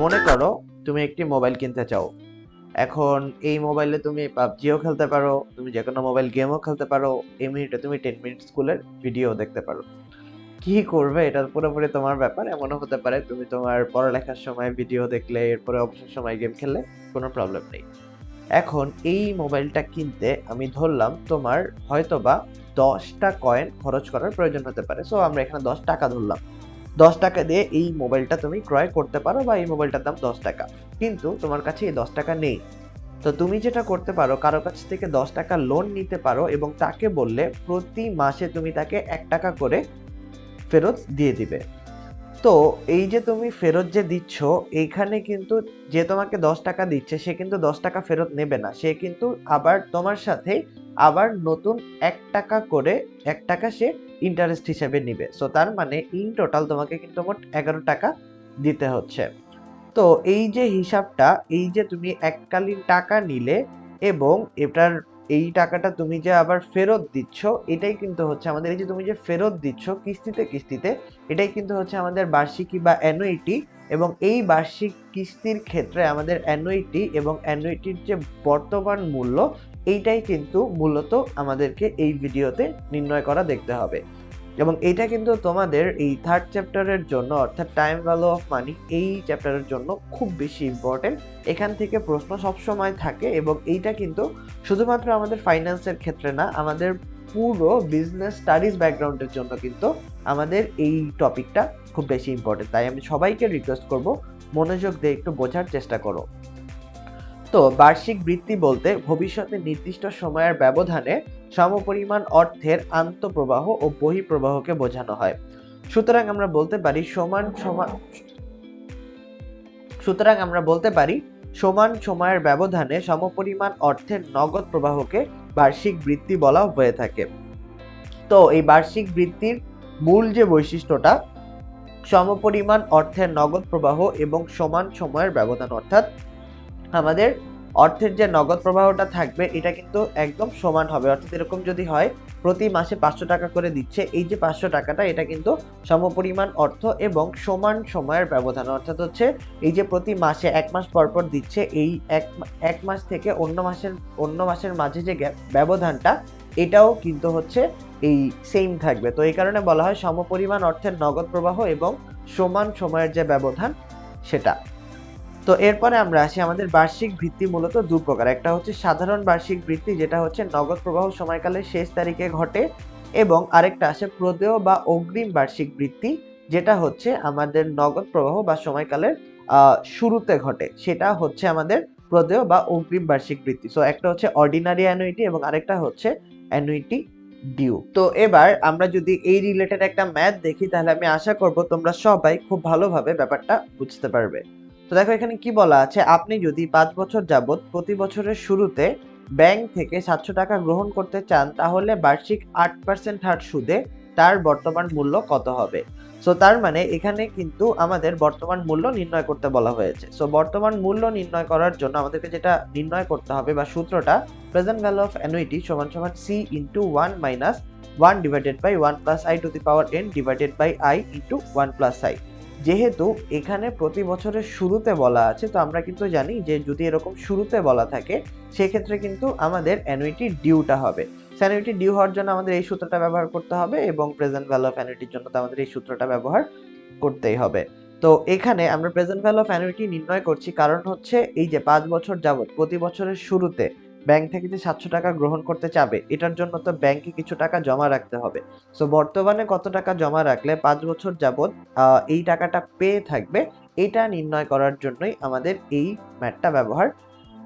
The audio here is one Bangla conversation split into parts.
মনে করো তুমি একটি মোবাইল কিনতে চাও। এখন এই মোবাইলে তুমি পাবজিও খেলতে পারো, তুমি যে কোনো মোবাইল গেমও খেলতে পারো, এই মিনিটে তুমি টেন মিনিট স্কুলের ভিডিও দেখতে পারো। কি করবে? এটা পুরোপুরি তোমার ব্যাপার, এমনও হতে পারে তুমি তোমার পড়ালেখার সময় ভিডিও দেখলে, এরপরে অবসর সময় গেম খেললে কোনো প্রবলেম নেই। এখন এই মোবাইলটা কিনতে আমি ধরলাম তোমার হয়তোবা দশটা কয়েন খরচ করার প্রয়োজন হতে পারে। সো আমরা এখানে দশ টাকা ধরলাম। দশ টাকা দিয়ে এই মোবাইলটা তুমি ক্রয় করতে পারো বা এই মোবাইলটার দাম দশ টাকা। কিন্তু তোমার কাছে এই দশ টাকা নেই। তো তুমি যেটা করতে পারো, কারও কাছ থেকে দশ টাকা লোন নিতে পারো এবং তাকে বললে প্রতি মাসে তুমি তাকে এক টাকা করে ফেরত দিয়ে দিবে। তো এই যে তুমি ফেরত যে দিচ্ছ, এইখানে কিন্তু যে তোমাকে দশ টাকা দিচ্ছে, সে কিন্তু দশ টাকা ফেরত নেবে না। সে কিন্তু আবার তোমার সাথে আবার নতুন এক টাকা করে, এক টাকা সে ইন্টারেস্ট হিসেবে নিবে। সো তার মানে ইন টোটাল তোমাকে কিন্তু মোট এগারো টাকা দিতে হচ্ছে। তো এই যে হিসাবটা, এই যে তুমি এককালীন টাকা নিলে এবং এটার, এই টাকাটা তুমি যে আবার ফেরত দিচ্ছ, এটাই কিন্তু হচ্ছে আমাদের, এই যে তুমি যে ফেরত দিচ্ছ কিস্তিতে কিস্তিতে, এটাই কিন্তু হচ্ছে আমাদের বার্ষিকী বা অ্যানুইটি এবং এই বার্ষিক কিস্তির ক্ষেত্রে আমাদের অ্যানুইটি এবং অ্যানুইটির যে বর্তমান মূল্য এইটাই কিন্তু মূলত আমাদেরকে এই ভিডিওতে নির্ণয় করা দেখতে হবে। এবং এটা কিন্তু তোমাদের এই থার্ড চ্যাপ্টারের জন্য, অর্থাৎ টাইম ভ্যালু অফ মানি এই চ্যাপ্টারের জন্য খুব বেশি ইম্পর্টেন্ট এখান থেকে প্রশ্ন সবসময় থাকে এবং এইটা কিন্তু শুধুমাত্র আমাদের ফাইন্যান্সের ক্ষেত্রে না, আমাদের পুরো বিজনেস স্টাডিজ ব্যাকগ্রাউন্ডের জন্য কিন্তু আমাদের এই টপিকটা খুব বেশি ইম্পর্টেন্ট তাই আমি সবাইকে রিকোয়েস্ট করব, মনোযোগ দিয়ে একটু বোঝার চেষ্টা করো। তো বার্ষিক বৃত্তি বলতে ভবিষ্যতে নির্দিষ্ট সময়ের ব্যবধানে সমপরিমাণ অর্থের আন্তঃপ্রবাহ ও বহিঃপ্রবাহকে বোঝানো হয়। সুতরাং আমরা বলতে পারি সমান সমান সুতরাং আমরা বলতে পারি সমান সময়ের ব্যবধানে সমপরিমাণ অর্থের নগদ প্রবাহকে বার্ষিক বৃত্তি বলা হয়ে থাকে। তো এই বার্ষিক বৃত্তির মূল যে বৈশিষ্ট্যটা, সমপরিমাণ অর্থের নগদ প্রবাহ এবং সমান সময়ের ব্যবধান অর্থাৎ আমাদের অর্থের যে নগদ প্রবাহটা থাকবে, এটা কিন্তু একদম সমান হবে। অর্থাৎ এরকম যদি হয়, প্রতি মাসে পাঁচশো টাকা করে দিচ্ছে। এই যে পাঁচশো টাকাটা, এটা কিন্তু সমপরিমাণ অর্থ এবং সমান সময়ের ব্যবধান। অর্থাৎ হচ্ছে, এই যে প্রতি মাসে এক মাস পর পর দিচ্ছে, এই এক এক মাস থেকে অন্য মাসের অন্য মাসের মাঝে যে ব্যবধানটা, এটাও কিন্তু হচ্ছে এই সেম থাকবে। তো এই কারণে বলা হয় সমপরিমাণ অর্থের নগদ প্রবাহ এবং সমান সময়ের যে ব্যবধান, সেটা। তো এরপরে আমরা আসি আমাদের বার্ষিক ভিত্তি মূলত দু প্রকার। একটা হচ্ছে সাধারণ বার্ষিক বৃত্তি যেটা হচ্ছে নগদ প্রবাহ সময়কালের শেষ তারিখে ঘটে এবং আরেকটা আসে প্রদেয় বা অগ্রিম বার্ষিক বৃত্তি যেটা হচ্ছে আমাদের নগদ প্রবাহ বা সময়কালের শুরুতে ঘটে। সেটা হচ্ছে আমাদের প্রদেয় বা অগ্রিম বার্ষিক বৃত্তি সো একটা হচ্ছে অর্ডিনারি অ্যানুইটি এবং আরেকটা হচ্ছে অ্যানুইটি ডিউ তো এবার আমরা যদি এই রিলেটেড একটা ম্যাথ দেখি, তাহলে আমি আশা করব তোমরা সবাই খুব ভালোভাবে ব্যাপারটা বুঝতে পারবে। তো দেখো, এখানে কি বলা আছে? আপনি যদি পাঁচ বছর যাবৎ প্রতি বছরের শুরুতে ব্যাংক থেকে সাতশো টাকা গ্রহণ করতে চান, তাহলে বার্ষিক আট পার্সেন্ট হার সুদে তার বর্তমান মূল্য কত হবে? সো তার মানে এখানে কিন্তু আমাদের বর্তমান মূল্য নির্ণয় করতে বলা হয়েছে। সো বর্তমান মূল্য নির্ণয় করার জন্য আমাদেরকে যেটা নির্ণয় করতে হবে বা সূত্রটা প্রেজেন্ট ভ্যালু অফ অ্যানুইটি সমান সমান C into one minus one divided by one plus I to the power N divided by I into one plus I যেহেতু এখানে প্রতি বছরের শুরুতে বলা আছে, তো আমরা কিন্তু জানি যে যদি এরকম শুরুতে বলা থাকে, সেক্ষেত্রে কিন্তু আমাদের অ্যানুইটি ডিউটা হবে। স্যানুইটি ডিউ হওয়ার জন্য আমাদের এই সূত্রটা ব্যবহার করতে হবে এবং প্রেজেন্ট ভ্যালু অফ অ্যানুইটির জন্য তো আমাদের এই সূত্রটা ব্যবহার করতেই হবে। তো এখানে আমরা প্রেজেন্ট ভ্যালু অফ অ্যানুইটি নির্ণয় করছি, কারণ হচ্ছে এই যে পাঁচ বছর যাবত প্রতি বছরের শুরুতে ব্যাংক থেকে যে সাতশো টাকা গ্রহণ করতে চাবে, এটার জন্য তো ব্যাংকে কিছু টাকা জমা রাখতে হবে। সো বর্তমানে কত টাকা জমা রাখলে পাঁচ বছর যাবৎ এই টাকাটা পেয়ে থাকবে, এটা নির্ণয় করার জন্যই আমাদের এই ম্যাটটা ব্যবহার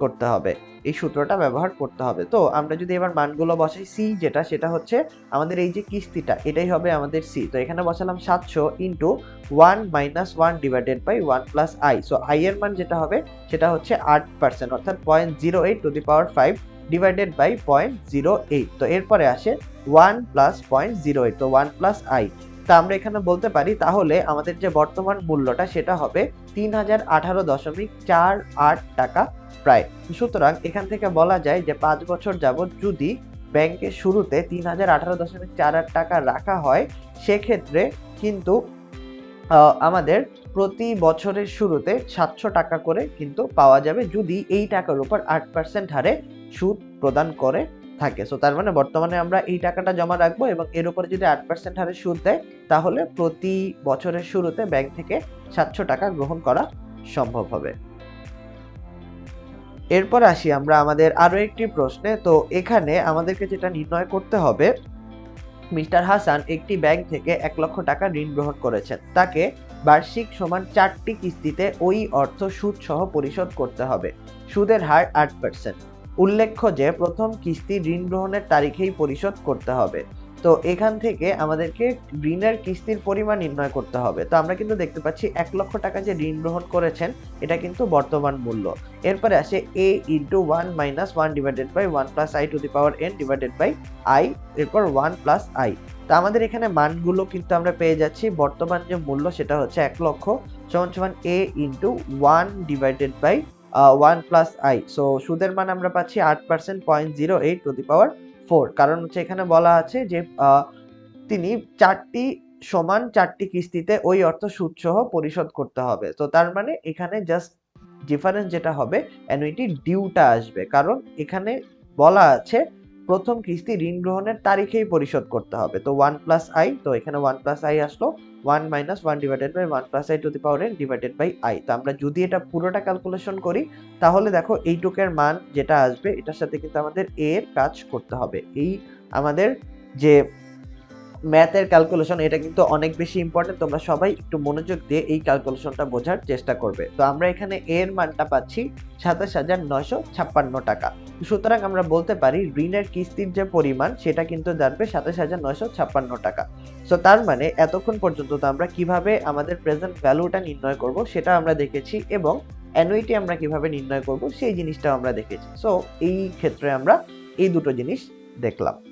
করতে হবে। এই সূত্রটা ব্যবহার করতে হবে। তো আমরা যদি এবার মানগুলো বসাই সি যেটা, সেটা হচ্ছে আমাদের এই যে কিস্তিটা, এটাই হবে আমাদের সি তো এখানে বসালাম সাতশো into one minus one divided by one plus I so I এর মান যেটা হবে, সেটা হচ্ছে আট পার্সেন্ট অর্থাৎ point zero eight to the power five divided by point zero eight তো এরপরে আসে one plus point zero eight তো ওয়ান প্লাস আই তা আমরা এখানে বলতে পারি, তাহলে আমাদের যে বর্তমান মূল্যটা, সেটা হবে তিন হাজার আঠারো দশমিক চার আট টাকা। প্রায়। সুতরাং এখান থেকে বলা যায় যে পাঁচ বছর যাবত যদি ব্যাংকের শুরুতে তিন হাজার আঠারো দশমিক চার আট টাকা রাখা হয়, সেক্ষেত্রে কিন্তু আমাদের প্রতি বছরের শুরুতে সাতশো টাকা করে কিন্তু পাওয়া যাবে যদি এই টাকার উপর আট পার্সেন্ট হারে সুদ প্রদান করে থাকে। সো তার মানে বর্তমানে আমরা এই টাকাটা জমা রাখব এবং এর উপরে যদি আট পার্সেন্ট হারে সুদ দেয়, তাহলে প্রতি বছরের শুরুতে ব্যাংক থেকে সাতশো টাকা গ্রহণ করা সম্ভব হবে। এরপর আসি আমরা আমাদের আরও একটি প্রশ্নে। তো এখানে আমাদেরকে যেটা নির্ণয় করতে হবে, মিস্টার হাসান একটি ব্যাংক থেকে এক লক্ষ টাকা ঋণ গ্রহণ করেছেন। তাকে বার্ষিক সমান চারটি কিস্তিতে ওই অর্থ সুদ সহ পরিশোধ করতে হবে। সুদের হার আট পার্সেন্ট উল্লেখ্য যে, প্রথম কিস্তি ঋণ গ্রহণের তারিখেই পরিশোধ করতে হবে। তো এখান থেকে আমাদেরকে ঋণের কিস্তির পরিমাণ নির্ণয় করতে হবে। তো আমরা কিন্তু দেখতে পাচ্ছি এক লক্ষ টাকা যে ঋণ গ্রহণ করেছেন, এটা কিন্তু বর্তমান মূল্য। এরপরে আসে A into one minus one divided by one plus I to the power N divided by I এরপর ওয়ান প্লাস আই তো আমাদের এখানে মানগুলো কিন্তু আমরা পেয়ে যাচ্ছি। বর্তমান যে মূল্য সেটা হচ্ছে এক লক্ষ সমান সমান A into one divided by one plus I so সুদের মান আমরা পাচ্ছি আট percent point zero eight to the power four. কারণ হচ্ছে এখানে বলা আছে যে তিনি চারটি সমান চারটি কিস্তিতে ওই অর্থ সুদ সহ পরিশোধ করতে হবে। তো তার মানে এখানে জাস্ট ডিফারেন্স যেটা হবে অ্যানুইটি ডিউটা আসবে। কারণ এখানে বলা আছে প্রথম কিস্তি ঋণ গ্রহণের তারিখেই পরিশোধ করতে হবে। তো ওয়ান প্লাস আই তো এখানে ওয়ান প্লাস আই আসলো। One minus one divided by one plus I to the power N divided by I তো আমরা যদি এটা পুরোটা ক্যালকুলেশন করি, তাহলে দেখো এইটুকের মান যেটা আসবে, এটার সাথে কিন্তু আমাদের এর কাজ করতে হবে। এই আমাদের যে ম্যাথের ক্যালকুলেশন এটা কিন্তু অনেক বেশি ইম্পর্টেন্ট তোমরা সবাই একটু মনোযোগ দিয়ে এই ক্যালকুলেশনটা বোঝার চেষ্টা করবে। তো আমরা এখানে এর মানটা পাচ্ছি সাতাশ হাজার নয়শো ছাপ্পান্ন টাকা। সুতরাং আমরা বলতে পারি ঋণের কিস্তির যে পরিমাণ, সেটা কিন্তু দাঁড়বে সাতাশ হাজার নয়শো ছাপ্পান্ন টাকা। সো তার মানে এতক্ষণ পর্যন্ত তো আমরা কীভাবে আমাদের প্রেজেন্ট ভ্যালুটা নির্ণয় করব, সেটা আমরা দেখেছি এবং অ্যানুইটি আমরা কীভাবে নির্ণয় করব, সেই জিনিসটাও আমরা দেখেছি। সো এই ক্ষেত্রে আমরা এই দুটো জিনিস দেখলাম।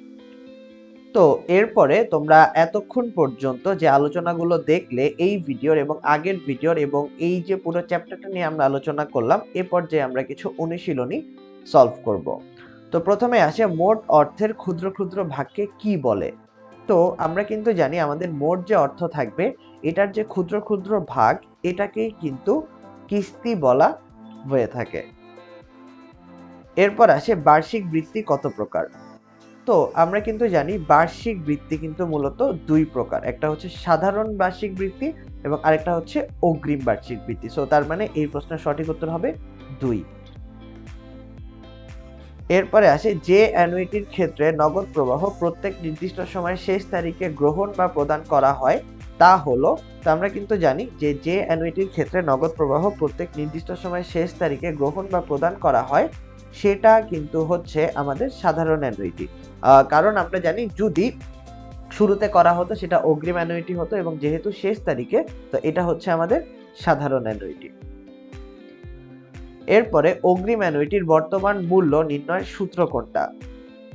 তো এরপরে তোমরা এতক্ষণ পর্যন্ত যে আলোচনাগুলো দেখলে, এই ভিডিওর এবং আগের ভিডিওর এবং এই যে পুরো চ্যাপ্টারটা নিয়ে আমরা আলোচনা করলাম, এ পর্যায়ে আমরা কিছু অনুশীলনী সলভ করব। তো প্রথমে আসে মোট অর্থের ক্ষুদ্র ক্ষুদ্র ভাগকে কি বলে? তো আমরা কিন্তু জানি আমাদের মোট যে অর্থ থাকবে, এটার যে ক্ষুদ্র ক্ষুদ্র ভাগ, এটাকেই কিন্তু কিস্তি বলা হয়ে থাকে। এরপর আসে বার্ষিক বৃত্তি কত প্রকার? তো আমরা কিন্তু জানি বার্ষিক বৃত্তি কিন্তু মূলত দুই প্রকার। একটা হচ্ছে সাধারণ বার্ষিক বৃত্তি এবং আরেকটা হচ্ছে অগ্রিম বার্ষিক বৃত্তি। সো তার মানে এই প্রশ্নের সঠিক উত্তর হবে দুই। এরপরে আসে যে অ্যানুইটির ক্ষেত্রে নগদ প্রবাহ প্রত্যেক নির্দিষ্ট সময়ের শেষ তারিখে গ্রহণ বা প্রদান করা হয়, তা হলো, তো আমরা কিন্তু জানি যে যে অ্যানুইটির ক্ষেত্রে নগদ প্রবাহ প্রত্যেক নির্দিষ্ট সময়ের শেষ তারিখে গ্রহণ বা প্রদান করা হয় সেটা কিন্তু হচ্ছে আমাদের সাধারণ অ্যানুইটি কারণ আমরা জানি যদি শুরুতে করা হতো সেটা অগ্রিম অ্যানুইটি হতো এবং যেহেতু শেষ তারিখে, তো এটা হচ্ছে আমাদের সাধারণ অ্যানুইটি এরপরে অগ্রিম অ্যানুইটির বর্তমান মূল্য নির্ণয়ের সূত্র কোনটা?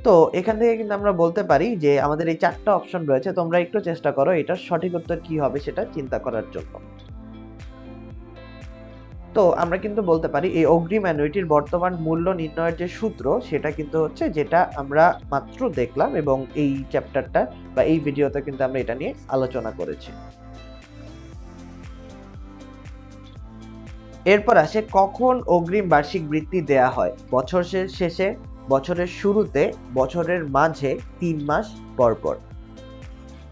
তো এখান থেকে কিন্তু আমরা বলতে পারি যে আমাদের এই চারটা অপশন রয়েছে, তোমরা একটু চেষ্টা করো এটার সঠিক উত্তর কি হবে সেটা চিন্তা করার জন্য। তো আমরা কিন্তু বলতে পারি এই অগ্রিম অ্যানুইটির বর্তমান মূল্য নির্ণয়ের যে সূত্র, সেটা কিন্তু হচ্ছে যেটা আমরা মাত্র দেখলাম এবং এই চ্যাপ্টারটা বা এই ভিডিওতে কিন্তু আমরা এটা নিয়ে আলোচনা করেছি। এরপর আসে কখন অগ্রিম বার্ষিক বৃত্তি দেয়া হয়? বছর শেষে, বছরের শুরুতে, বছরের মাঝে, তিন মাস পর পর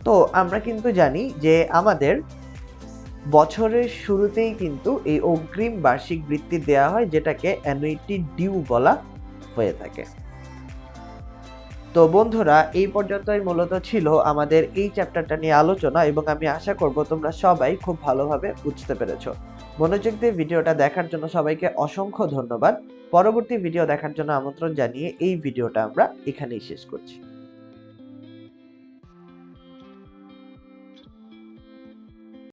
তো আমরা কিন্তু জানি যে আমাদের বছরের শুরুতেই কিন্তু এই অগ্রিম বার্ষিক বৃত্তি দেওয়া হয়, যেটাকে অ্যানুইটি ডিউ বলা হয়ে থাকে। তো বন্ধুরা, এই পর্যন্তই মূলত ছিল আমাদের এই চ্যাপ্টারটা নিয়ে আলোচনা এবং আমি আশা করব তোমরা সবাই খুব ভালোভাবে বুঝতে পেরেছ। মনোযোগ দিয়ে ভিডিওটা দেখার জন্য সবাইকে অসংখ্য ধন্যবাদ। পরবর্তী ভিডিও দেখার জন্য আমন্ত্রণ জানিয়ে এই ভিডিওটা আমরা এখানেই শেষ করছি।